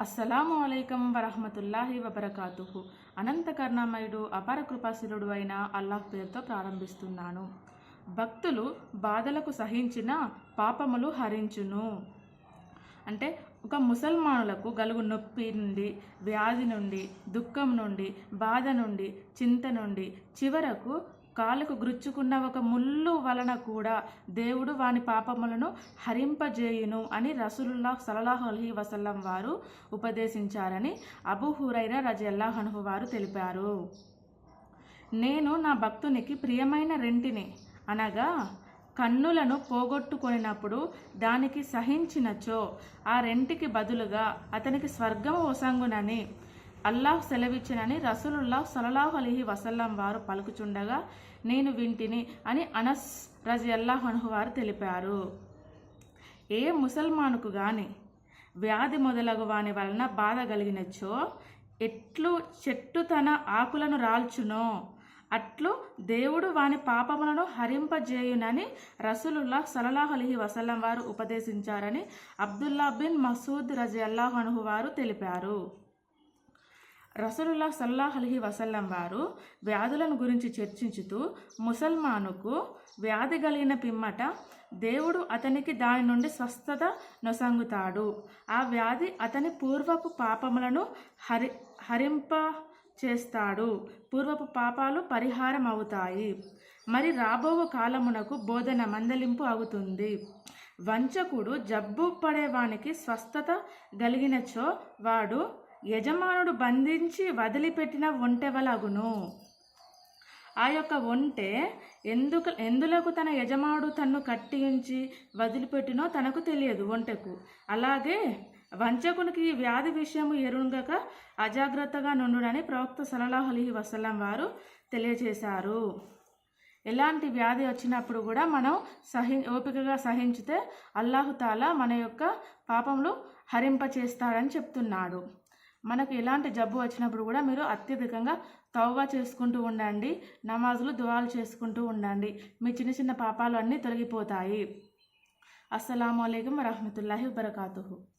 అస్సలాము అలైకం వరహమతుల్లాహి వబర్కాతుహు. అనంత కర్ణమయుడు అపార కృపాశీలుడు అయిన అల్లాహ్ పేరుతో ప్రారంభిస్తున్నాను. భక్తులు బాధలకు సహించిన పాపములు హరించును. అంటే ఒక ముసల్మానులకు గలుగు నొప్పి నుండి వ్యాధి నుండి దుఃఖం నుండి బాధ నుండి చింత నుండి చివరకు కాలుకు గుచ్చుకున్న ఒక ముళ్ళు వలన కూడా దేవుడు వాని పాపములను హరింపజేయును అని రసులుల్లా సలలాహు అలహి వసల్లం వారు ఉపదేశించారని అబుహురైన హురైరా రజల్లాహనుహు వారు తెలిపారు. నేను నా భక్తునికి ప్రియమైన రెంటిని అనగా కన్నులను పోగొట్టుకొనినప్పుడు దానికి సహించినచో ఆ రెంటికి బదులుగా అతనికి స్వర్గము వసంగునని అల్లాహ్ సెలవిచ్చినని రసూలుల్లాహ్ సలలాహ్ అలీహి వసల్లం వారు పలుకుచుండగా నేను వింటిని అని అనస్ రజి అల్లాహ్ అనుహు వారు తెలిపారు. ఏ ముసల్మానుకు గాని వ్యాధి మొదలగు వాని వలన బాధ కలిగినచ్చో ఎట్లు చెట్టు తన ఆకులను రాల్చునో అట్లు దేవుడు వాని పాపములను హరింపజేయునని రసూలుల్లాహ్ సలలాహ్ అలీహి వసల్లం వారు ఉపదేశించారని అబ్దుల్లా బిన్ మసూద్ రజి అల్లాహ్ అనుహు వారు తెలిపారు. రసూలుల్లా సల్లాహ్ అలహి వసల్లం వారు వ్యాధులను గురించి చర్చించుతూ ముసల్మానుకు వ్యాధి కలిగిన పిమ్మట దేవుడు అతనికి దాని నుండి స్వస్థత నొసంగుతాడు. ఆ వ్యాధి అతని పూర్వపు పాపములను హరి హరింప చేస్తాడు. పూర్వపు పాపాలు పరిహారం అవుతాయి. మరి రాబో కాలమునకు బోధన మందలింపు అవుతుంది. వంచకుడు జబ్బు పడేవానికి స్వస్థత కలిగినచో వాడు యజమానుడు బంధించి వదిలిపెట్టిన ఒంటెవలాగును? ఆ యొక్క ఒంటె ఎందుకు ఎందులకు తన యజమానుడు తన్ను కట్టించి వదిలిపెట్టినో తనకు తెలియదు ఒంటెకు. అలాగే వంచకునికి ఈ వ్యాధి విషయము ఎరుగక అజాగ్రత్తగా నుండునని ప్రవక్త సలలాహు అలీ వసలం వారు తెలియజేశారు ఎలాంటి వ్యాధి వచ్చినప్పుడు కూడా మనం సహి ఓపికగా సహించితే అల్లాహుతాలా మన యొక్క పాపములు హరింప చేస్తాడని చెప్తున్నాడు. మనకు ఎలాంటి జబ్బు వచ్చినప్పుడు కూడా మీరు అత్యధికంగా తవ్వా చేసుకుంటూ ఉండండి నమాజులు దువాలు చేసుకుంటూ ఉండండి. మీ చిన్న చిన్న పాపాలు అన్నీ తొలగిపోతాయి. అస్సలం అయికం వరహమతుల్లాహి వబర్కాతుహు.